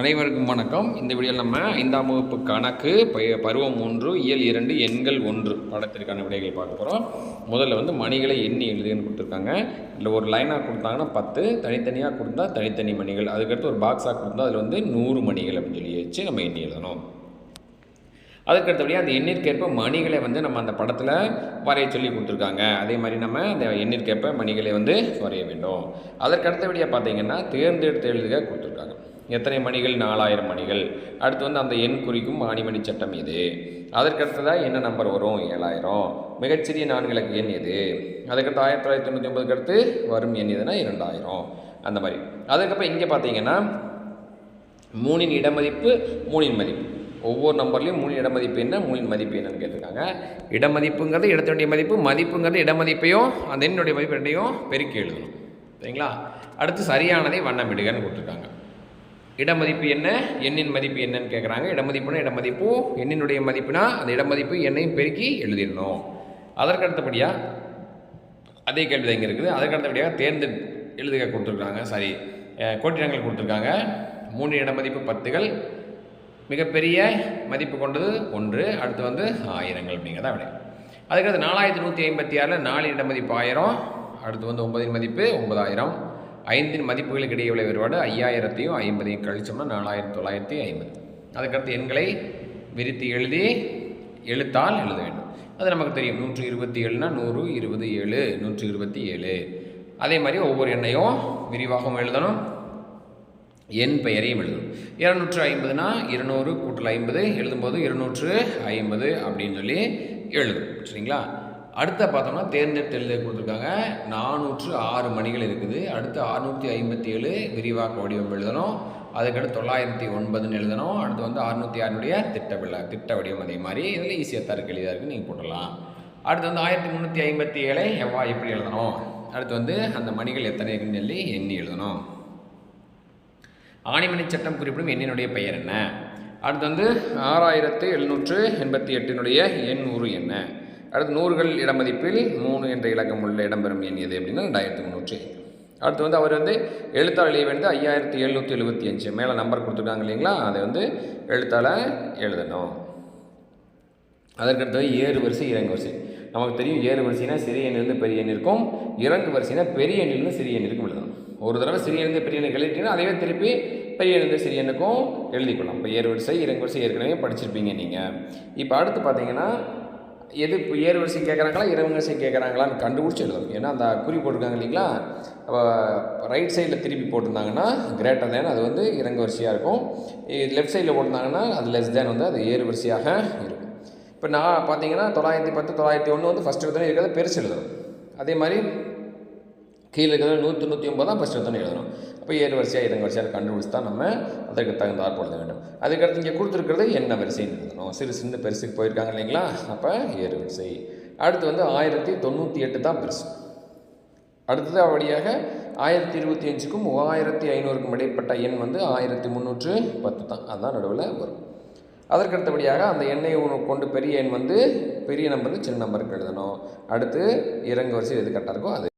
அனைவருக்கும் வணக்கம். இந்த வீடியோவில் நம்ம ஐந்தாம் வகுப்பு கணக்கு பருவம் ஒன்று இயல் இரண்டு எண்கள் ஒன்று படத்திற்கான விடைகளை பார்க்க போகிறோம் முதல்ல வந்து மணிகளை எண்ணி எழுதுன்னு கொடுத்துருக்காங்க. இல்லை ஒரு லைனாக கொடுத்தாங்கன்னா பத்து தனித்தனியாக கொடுத்தா தனித்தனி மணிகள். அதுக்கடுத்து ஒரு பாக்ஸாக கொடுத்தா அதில் வந்து நூறு மணிகள் அப்படின்னு சொல்லி வச்சு நம்ம எண்ணி எழுதணும். அதுக்கடுத்தபடியாக அந்த எண்ணிற்கேற்ப மணிகளை வந்து நம்ம அந்த படத்தில் வரைய சொல்லி கொடுத்துருக்காங்க. அதே மாதிரி நம்ம அந்த எண்ணிற்கேற்ப மணிகளை வந்து வரைய வேண்டும். அதற்கடுத்தபடியாக பார்த்தீங்கன்னா தேர்ந்தெடுத்து எழுதுக கொடுத்துருக்காங்க. எத்தனை மணிகள்? நாலாயிரம் மணிகள். அடுத்து வந்து அந்த எண் குறிக்கும் ஆணிமணி சட்டம் இது அதற்கடுத்ததாக என்ன நம்பர் வரும்? ஏழாயிரம். மிகச்சிறிய நான்கிழக்கு எண் எது? அதுக்கடுத்து ஆயிரத்தி தொள்ளாயிரத்தி தொண்ணூற்றி ஒன்பதுக்கு அடுத்து வரும் எண் எதுனா இரண்டாயிரம். அந்த மாதிரி. அதுக்கப்புறம் இங்கே பார்த்தீங்கன்னா மூணின் இடமதிப்பு மூணின் மதிப்பு. ஒவ்வொரு நம்பர்லேயும் மூணு இடமதிப்பு என்ன மூணின் மதிப்பு என்னன்னு கேட்டிருக்காங்க. இடமதிப்புங்கிறது இடத்தினுடைய மதிப்பு மதிப்புங்கிறது இடமதிப்பையும் அந்த எண்ணுடைய மதிப்பு ரெண்டையும் பெருக்கி எழுதணும். சரிங்களா? அடுத்து சரியானதை வண்ணமிடுகன்னு கொடுத்துருக்காங்க இடமதிப்பு என்ன எண்ணின் மதிப்பு என்னன்னு கேட்குறாங்க இடமதிப்புனா இடமதிப்பு எண்ணினுடைய மதிப்புனா அந்த இடமதிப்பு எண்ணையும் பெருக்கி எழுதிடணும். அதற்கு அடுத்தபடியாக அதே கேள்வி தான் இங்கே இருக்குது. அதற்கு அடுத்தபடியாக தேர்ந்து எழுதுக கொடுத்துருக்காங்க. சரி கோட்டிடங்கள் கொடுத்துருக்காங்க. மூணு இடமதிப்பு பத்துகள் மிகப்பெரிய மதிப்பு கொண்டது ஒன்று அடுத்து வந்து ஆயிரங்கள் அப்படிங்கிறத விட. அதுக்கடுத்து நாலாயிரத்தி நூற்றி ஐம்பத்தி ஆறில் நாலு இட மதிப்பு ஆயிரம் அடுத்து வந்து ஒன்பதின் மதிப்பு ஒன்பதாயிரம். ஐந்தின் மதிப்புகளுக்கு இடையே உள்ள வேறுபாடு ஐயாயிரத்தையும் ஐம்பதையும் கழிச்சோம்னா நாலாயிரத்தி தொள்ளாயிரத்தி ஐம்பது. அதுக்கடுத்து எண்களை விரித்து எழுதி எழுத்தால் எழுத வேண்டும். அது நமக்கு தெரியும். நூற்றி இருபத்தி ஏழுனா நூறு இருபது ஏழு நூற்றி இருபத்தி ஏழு. அதே மாதிரி ஒவ்வொரு எண்ணையும் விரிவாகவும் எழுதணும். என் பெயரையும் எழுதணும் இரநூற்று ஐம்பதுனா இருநூறு கூட்டல் ஐம்பது எழுதும்போது இருநூற்று ஐம்பது அப்படின்னு சொல்லி எழுதும். சரிங்களா? அடுத்த பார்த்தோம்னா தேர்ந்தெடுத்து எழுத கொடுத்துருக்காங்க. நானூற்று ஆறு மணிகள் இருக்குது. அடுத்து அறுநூற்றி ஐம்பத்தி ஏழு விரிவாக்க வடிவம் எழுதணும். அதுக்கடுத்து தொள்ளாயிரத்தி ஒன்பதுன்னு எழுதணும். அடுத்து வந்து அறுநூற்றி ஆறுனுடைய திட்ட விழா திட்ட வடிவம் அதே மாதிரி. இதில் ஈஸியாக தான் இருக்குது எளிதாக இருக்குது நீங்கள் போட்டுடலாம். அடுத்து வந்து ஆயிரத்தி முந்நூற்றி ஐம்பத்தி ஏழை எவ்வா எப்படி எழுதணும்? அடுத்து வந்து அந்த மணிகள் எத்தனை இருக்குன்னு சொல்லி எண்ணி எழுதணும். ஆணிமணி சட்டம் குறிப்பிடும் எண்ணினுடைய பெயர் என்ன? அடுத்து வந்து ஆறாயிரத்து எழுநூற்று எண்பத்தி எட்டினுடைய எண்ணூறு என்ன? அடுத்து நூறுகள் இடமதிப்பில் மூணு என்ற இலக்கம் உள்ள இடம்பெறும் எண் எது அப்படின்னா ரெண்டாயிரத்து முந்நூற்றி அடுத்து வந்து அவர் வந்து எழுத்தால் எழுத வேண்டியது ஐயாயிரத்தி எழுநூற்றி எழுபத்தி அஞ்சு மேலே நம்பர் கொடுத்துருக்காங்க இல்லைங்களா? அதை வந்து எழுத்தாளை எழுதணும். அதற்கடுத்தது ஏறு வரிசை இறங்கு வரிசை. நமக்கு தெரியும் ஏறு வரிசைனா சிறிய எண்ணிலிருந்து பெரிய எண் இருக்கும். இறங்கு வரிசைனா பெரிய எண்ணிலிருந்து சிறிய எண் இருக்கும் எழுதணும். ஒரு தடவை சிறிய எண்ணிலிருந்து பெரிய எழுதிட்டீங்கன்னா அதே திருப்பி பெரிய சிறியனுக்கும் சிறிய எழுதிக்கலாம். இப்போ ஏறு வரிசை இறங்கு வரிசை ஏற்கனவே படிச்சிருப்பீங்க நீங்கள் இப்போ அடுத்து பார்த்தீங்கன்னா எது இப்போ ஏறு வரிசை கேட்குறாங்களா இரவு வரிசை கேட்குறாங்களான்னு கண்டுபிடிச்சி எழுதணும். ஏன்னா அந்த குறி போட்டிருக்காங்க இல்லைங்களா? ரைட் சைடில் திருப்பி போட்டிருந்தாங்கன்னா கிரேட்டர் தேன் அது வந்து இறங்கு வரிசையாக இருக்கும். லெஃப்ட் சைடில் போட்டிருந்தாங்கன்னா அது லெஸ் தேன் வந்து அது ஏறு வரிசையாக இருக்கும். இப்போ நான் பார்த்தீங்கன்னா தொள்ளாயிரத்தி பத்து தொள்ளாயிரத்தி ஒன்று வந்து ஃபஸ்ட் எடுத்தோன்னே இருக்கிறத பெருசு எழுதணும். அதே மாதிரி கீழே இருக்கிறத நூற்றி நூற்றி ஒம்பது தான் ஃபஸ்ட் எடுத்தோன்னே எழுதணும் அப்போ ஏழு வரிசையாக இறங்கு வரிசையாக கண்டுபிடிச்சு தான் நம்ம அதற்கு தகுந்தாற் எழுத வேண்டும். அதுக்கடுத்து இங்கே கொடுத்துருக்கிறது என்ன வரிசைன்னு எழுதணும் சிறு சின்ன பெருசுக்கு போயிருக்காங்க இல்லைங்களா? அப்போ ஏறு வரிசை. அடுத்து வந்து ஆயிரத்தி தொண்ணூற்றி எட்டு தான் பெருசு. அடுத்தது வழியாக ஆயிரத்தி இருபத்தி அஞ்சுக்கும் மூவாயிரத்தி ஐநூறுக்கும் இடைப்பட்ட எண் வந்து ஆயிரத்தி முந்நூற்று பத்து தான். அதுதான் நடுவில் வரும். அதற்கடுத்தபடியாக அந்த எண்ணெயை உணவு கொண்டு பெரிய எண் வந்து பெரிய நம்பர் சின்ன நம்பருக்கு எழுதணும். அடுத்து இறங்கு வரிசை எது கரெக்டாக இருக்கோ அது.